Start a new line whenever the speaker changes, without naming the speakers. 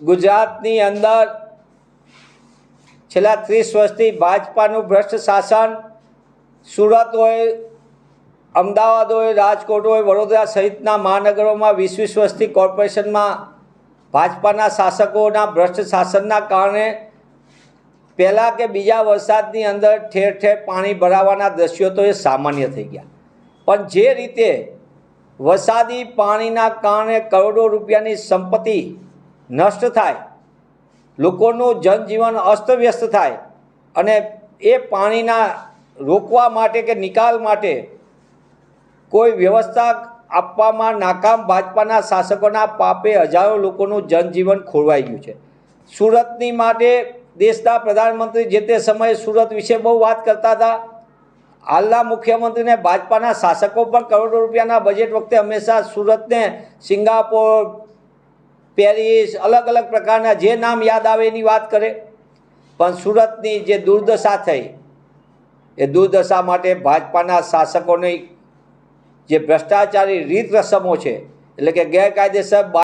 ગુજરાતની અંદર છેલ્લા ત્રીસ વર્ષથી ભાજપાનું ભ્રષ્ટ શાસન, સુરત હોય, અમદાવાદ હોય, રાજકોટ હોય, વડોદરા સહિતના મહાનગરોમાં વીસ વીસ વર્ષથી કોર્પોરેશનમાં ભાજપાના શાસકોના ભ્રષ્ટ શાસનના કારણે પહેલાં કે બીજા વરસાદની અંદર ઠેર ઠેર પાણી ભરાવાના દ્રશ્યો તો એ સામાન્ય થઈ ગયા. પણ જે રીતે વરસાદી પાણીના કારણે કરોડો રૂપિયાની સંપત્તિ નષ્ટ થાય, લોકોનું જનજીવન અસ્તવ્યસ્ત થાય અને એ પાણીના રોકવા માટે કે નિકાલ માટે કોઈ વ્યવસ્થા આપવામાં નાકામ ભાજપાના શાસકોના પાપે હજારો લોકોનું જનજીવન ખોરવાઈ ગયું છે. સુરતની માટે દેશના પ્રધાનમંત્રી જે તે સમયે સુરત વિશે બહુ વાત કરતા હતા હાલના મુખ્યમંત્રીને ભાજપાના શાસકો પણ કરોડો રૂપિયાના બજેટ વખતે હંમેશા સુરતને સિંગાપોર, પેરિસ, અલગ અલગ પ્રકારના જે નામ યાદ આવે એની વાત કરે. પણ સુરતની જે દુર્દશા થઈ, એ દુર્દશા માટે ભાજપાના શાસકોની જે ભ્રષ્ટાચારી રીત રસમો છે, એટલે કે ગેરકાયદેસર